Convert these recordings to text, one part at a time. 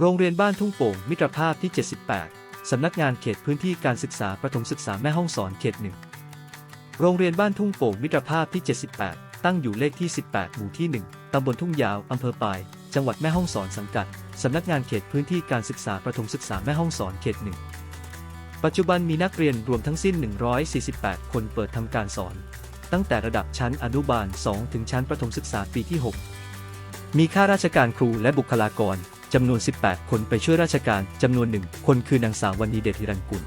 โรงเรียนบ้านทุ่งโป่งมิตรภาพที่ 78 สำนักงานเขตพื้นที่การศึกษาประถมศึกษาแม่ห้องสอนเขตหนึ่งโรงเรียนบ้านทุ่งโป่งมิตรภาพที่ 78 ตั้งอยู่เลขที่ 18 หมู่ที่ 1 ตำบลทุ่งยาว อำเภอปาย จังหวัดแม่ฮ่องสอนสังกัด สำนักงานเขตพื้นที่การศึกษาประถมศึกษาแม่ฮ่องสอนเขตหนึ่ง ปัจจุบันมีนักเรียนรวมทั้งสิ้น 148 คนเปิดทำการสอน ตั้งแต่ระดับชั้นอนุบาล 2 ถึงชั้นประถมศึกษาปีที่ 6 มีข้าราชการครูและบุคลากร จำนวน 18 คนไปช่วยราชการจำนวนหนึ่งคนคือนางสาววันนีเดชฮิรันกุล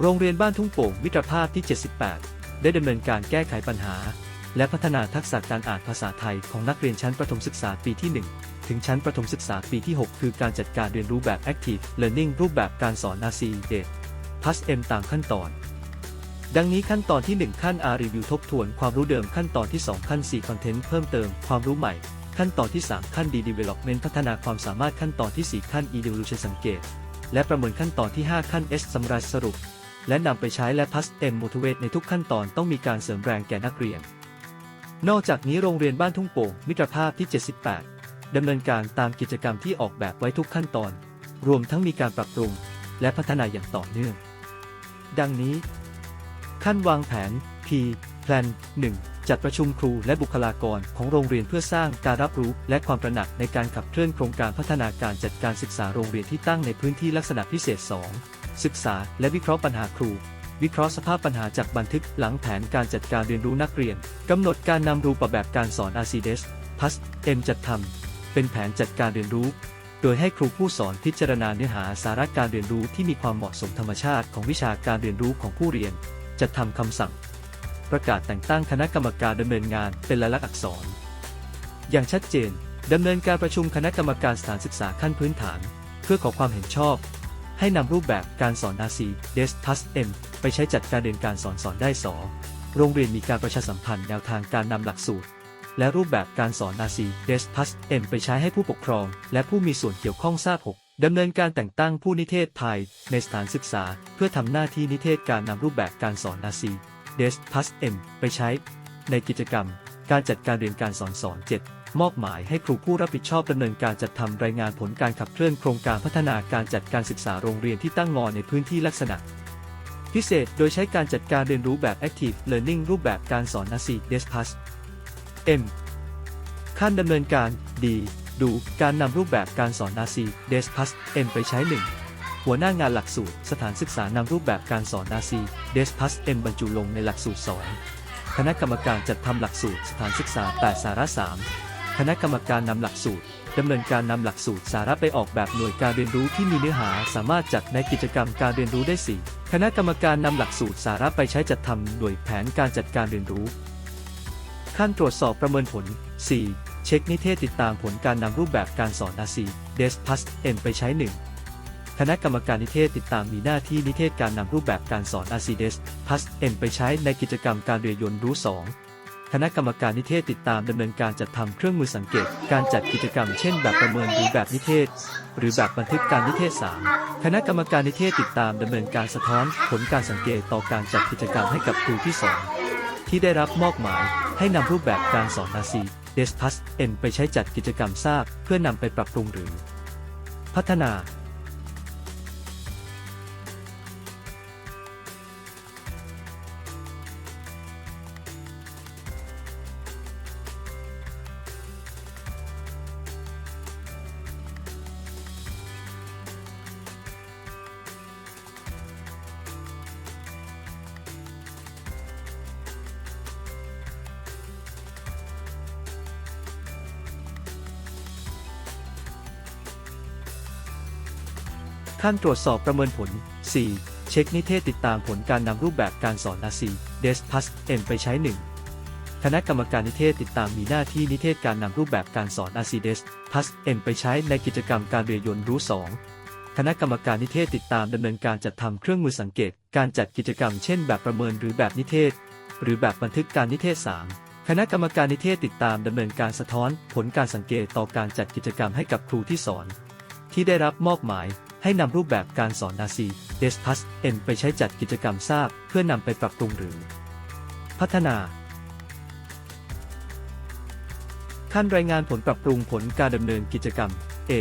โรงเรียนบ้านทุ่งโป่งมิตรภาพที่ 78 ได้ดำเนินการแก้ไขปัญหา และพัฒนาทักษะการอ่านภาษาไทยของนักเรียนชั้นประถมศึกษาปีที่ 1ถึงชั้นประถมศึกษาปีที่ 6 คือการจัดการเรียนรู้แบบ Active Learning รูปแบบการสอน RC d e p a s M ตามขั้นตอน ดังนี้ขั้นตอนที่ 1 ขั้น R Review ทบทวนความรู้เดิมขั้นตอนที่ 2 ขั้น 4 Content เพิ่มเติมความรู้ใหม่ ขั้นตอนที่ 3 ขั้น D Development พัฒนาความสามารถขั้นตอนที่ 4 ขั้น Evaluation สังเกต และประเมินขั้นตอนที่ 5 ขั้น S สำรายสรุป และนำไปใช้และ Plus M Motivate ในทุกขั้นตอนต้องมีการเสริมแรงแก่นักเรียน นอกจากนี้โรงเรียนบ้านทุ่งโป่งมิตรภาพที่ 78ดำเนินการตามกิจกรรมที่ออกแบบไว้ทุกขั้นตอน รวมทั้งมีการปรับปรุง และพัฒนาอย่างต่อเนื่อง ดังนี้ ขั้นวางแผน P Plan 1 จัดประชุมครูและบุคลากรของโรงเรียนเพื่อสร้างการรับรู้และความตระหนักในการขับเคลื่อนโครงการพัฒนาการจัดการศึกษาโรงเรียนที่ตั้งในพื้นที่ลักษณะพิเศษ 2 ศึกษา และวิเคราะห์ปัญหาครู วิเคราะห์สภาพปัญหาจากบันทึกหลังแผนการจัดการเรียนรู้นักเรียนกำหนดการนำรูปแบบการสอน RCDS PAS M จัดทำเป็นแผนจัดการเรียนรู้ โดยให้ครูผู้สอนพิจารณาเนื้อหาสาระการเรียนรู้ที่มีความเหมาะสมธรรมชาติของวิชาการเรียนรู้ของผู้เรียน จัดทำคำสั่ง ประกาศแต่งตั้งคณะกรรมการดำเนินงานเป็นลายลักษณ์อักษร อย่างชัดเจนดำเนินการประชุมคณะกรรมการสถานศึกษาขั้นพื้นฐาน เพื่อขอความเห็นชอบ ให้นำรูปแบบการสอน RC DES PLUS M ไปใช้จัดการเรียนการสอนสอนได้สอโรงเรียนมีการประชาสัมพันธ์แนวทางการนำหลักสูตร และรูปแบบการสอน RC DES PLUS M ไปใช้ให้ผู้ปกครอง และผู้มีส่วนเกี่ยวข้องทราบหกดำเนินการแต่งตั้งผู้นิเทศไทยในสถานศึกษา เพื่อทำหน้าที่นิเทศการนำรูปแบบการสอนนาซี DES PLUS M ไปใช้ ในกิจกรรม การจัดการเรียนการสอนสอน 7 มอบหมายให้ครูผู้รับผิดชอบดำเนินการจัดทำรายงานผลการขับเคลื่อนโครงการพัฒนาการจัดการศึกษาโรงเรียนที่ตั้งงอในพื้นที่ลักษณะ พิเศษโดยใช้การจัดการเรียนรู้แบบ Active Learning รูปแบบการสอน RC DES PLUS M ขั้นดำเนินการดีดูการนำรูปแบบการสอน RC DES PLUS M ไปใช้ 1 หัวหน้างานหลักสูตร สถานศึกษานำรูปแบบการสอน RC DES PLUS M บรรจุลงในหลักสูตร2คณะกรรมการจัดทำหลักสูตรสถานศึกษา 8 สาระ 3 คณะกรรมการนำหลักสูตรดำเนินการนำหลักสูตรสาระไปออกแบบหน่วยการเรียนรู้ที่มีเนื้อหาสามารถจัดในกิจกรรมการเรียนรู้ได้ 4 คณะกรรมการนำหลักสูตรสาระไปใช้จัดทำหน่วยแผนการจัดการเรียนรู้ ขั้นตรวจสอบประเมินผล 4. เช็คนิเทศติดตามผลการนำรูปแบบการสอน RC DES PLUS M ไปใช้ 1 คณะกรรมการนิเทศติดตามมีหน้าที่นิเทศการนำรูปแบบการสอน RC DES PLUS M ไปใช้ในกิจกรรมการเรียนยนต์รู้ 2 คณะกรรมการนิเทศติดตามดำเนินการจัดทำเครื่องมือสังเกต การจัดกิจกรรมเช่นแบบประเมินหรือแบบนิเทศ หรือแบบบันทึกการนิเทศ 3 คณะกรรมการนิเทศติดตามดำเนินการสะท้อน ผลการสังเกตต่อการจัดกิจกรรมให้กับครูที่สอนที่ได้รับมอบหมายให้นำรูปแบบการสอน RC d e s p l u s N ไปใช้จัดกิจกรรมทราบ เพื่อนำไปปรับปรุงหรือ พัฒนา ขั้นตรวจสอบประเมินผล 4. เช็คนิเทศติดตามผลการนำรูปแบบการสอน RC DES PLUS M ไปใช้ 1 คณะกรรมการนิเทศติดตามมีหน้าที่นิเทศการนำรูปแบบการสอน RC DES PLUS M ไปใช้ในกิจกรรมการเรียนยนรู้ 2 คณะกรรมการนิเทศติดตามดำเนินการจัดทำเครื่องมือสังเกต การจัดกิจกรรมเช่นแบบประเมินหรือแบบนิเทศ หรือแบบบันทึกการนิเทศ 3คณะกรรมการนิเทศติดตามดำเนินการสะท้อน ผลการสังเกตต่อการจัดกิจกรรมให้กับครูที่สอน ที่ได้รับมอบหมาย ให้นำรูปแบบการสอน RC DES PLUS M ไปใช้จัดกิจกรรมทราบเพื่อนำไปปรับปรุงหรือ พัฒนาขั้นรายงานผลปรับปรุงผลการดำเนินกิจกรรม A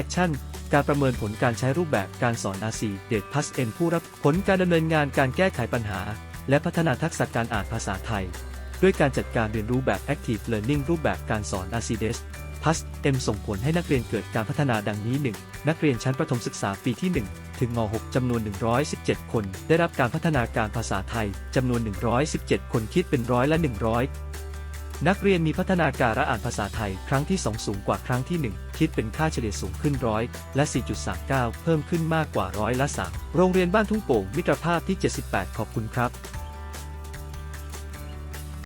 Action การประเมินผลการใช้รูปแบบการสอน RC เดทพัสเอ็นผู้รับผลการดำเนินงานการแก้ไขปัญหา และพัฒนาทักษะการอ่านภาษาไทย ด้วยการจัดการเรียนรู้แบบ Active Learning รูปแบบการสอนนาซีเดส RCDS PAS M ส่งผลให้นักเรียนเกิดการพัฒนาดังนี้ 1. นักเรียนชั้นประถมศึกษาปีที่ 1 ถึงม .6 จำนวน 117 คน ได้รับการพัฒนาการภาษาไทยจำนวน 117 คนคิดเป็นร้อยละ 100 นักเรียนมีพัฒนาการอ่านภาษาไทยครั้งที่ 2 สูงกว่าครั้งที่ 1 คิดเป็นค่าเฉลี่ยสูงขึ้นร้อยและ 4.39 เพิ่มขึ้นมากกว่าร้อยละ 3 โรงเรียนบ้านทุ่งโป่งมิตรภาพที่ 78 ขอบคุณครับ